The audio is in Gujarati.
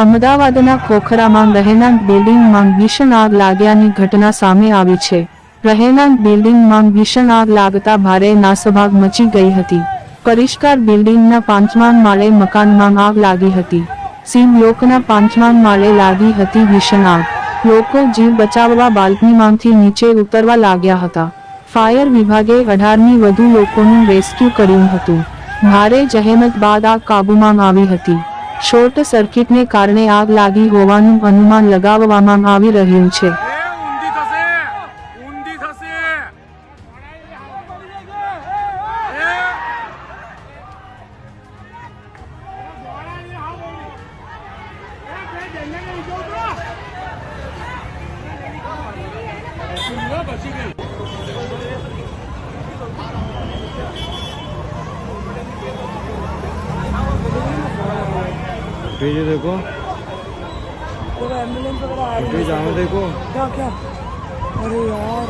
અમદાવાદના ખોખરામાં રહેણાંક બિલ્ડિંગમાં ભીષણ આગ લાગ્યાની ઘટના સામે આવી છે. રહેણાંક બિલ્ડિંગમાં ભીષણ આગ લાગતા ભારે નાસભાગ મચી ગઈ હતી. પરિષ્કાર બિલ્ડિંગના પાંચમા માળે મકાનમાં આગ લાગી હતી. સીમ લોકના પાંચમા માળે લાગી હતી ભીષણ આગ. લોકો જીવ બચાવવા બાલ્કનીમાંથી નીચે ઉતરવા લાગ્યા હતા. ફાયર વિભાગે અઢારની વધુ લોકોનું રેસ્ક્યુ કર્યું હતું. ભારે જહેમત બાદ આગ કાબૂમાં આવી હતી. શોર્ટ સર્કિટને કારણે આગ લાગી હોવાનું અનુમાન લગાવવામાં આવી રહ્યું છે બચી ગઈ भेजे देखो भेज जाना देखो क्या क्या अरे यार